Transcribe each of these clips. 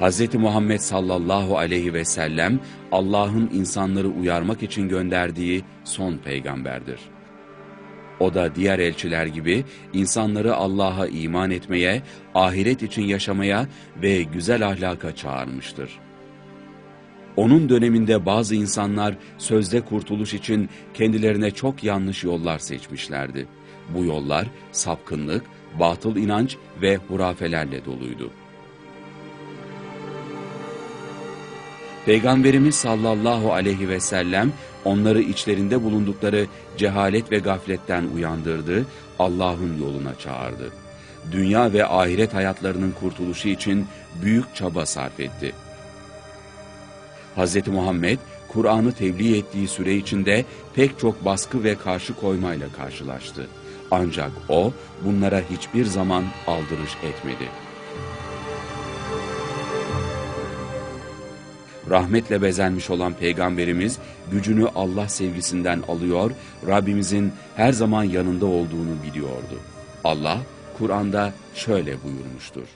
Hz. Muhammed sallallahu aleyhi ve sellem Allah'ın insanları uyarmak için gönderdiği son peygamberdir. O da diğer elçiler gibi insanları Allah'a iman etmeye, ahiret için yaşamaya ve güzel ahlaka çağırmıştır. Onun döneminde bazı insanlar sözde kurtuluş için kendilerine çok yanlış yollar seçmişlerdi. Bu yollar sapkınlık, batıl inanç ve hurafelerle doluydu. Peygamberimiz sallallahu aleyhi ve sellem onları içlerinde bulundukları cehalet ve gafletten uyandırdı, Allah'ın yoluna çağırdı. Dünya ve ahiret hayatlarının kurtuluşu için büyük çaba sarf etti. Hz. Muhammed, Kur'an'ı tebliğ ettiği süre içinde pek çok baskı ve karşı koymayla karşılaştı. Ancak o bunlara hiçbir zaman aldırış etmedi. Rahmetle bezenmiş olan Peygamberimiz gücünü Allah sevgisinden alıyor, Rabbimizin her zaman yanında olduğunu biliyordu. Allah Kur'an'da şöyle buyurmuştur.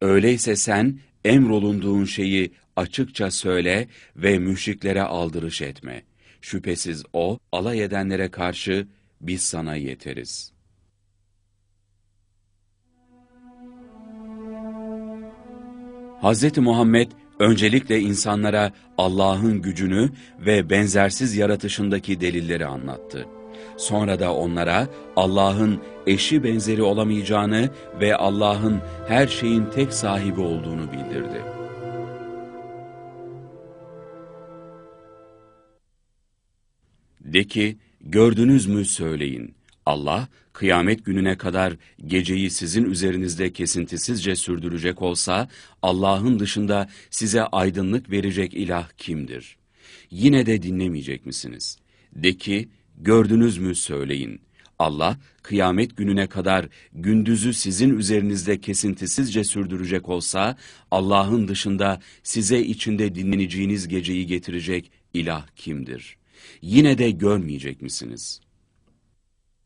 Öyleyse sen emrolunduğun şeyi açıkça söyle ve müşriklere aldırış etme. Şüphesiz o, alay edenlere karşı biz sana yeteriz. Hz. Muhammed öncelikle insanlara Allah'ın gücünü ve benzersiz yaratışındaki delilleri anlattı. Sonra da onlara Allah'ın eşi benzeri olamayacağını ve Allah'ın her şeyin tek sahibi olduğunu bildirdi. De ki, gördünüz mü söyleyin. Allah, kıyamet gününe kadar geceyi sizin üzerinizde kesintisizce sürdürecek olsa, Allah'ın dışında size aydınlık verecek ilah kimdir? Yine de dinlemeyecek misiniz? De ki, gördünüz mü söyleyin. Allah, kıyamet gününe kadar gündüzü sizin üzerinizde kesintisizce sürdürecek olsa, Allah'ın dışında size içinde dinleneceğiniz geceyi getirecek ilah kimdir? Yine de görmeyecek misiniz?''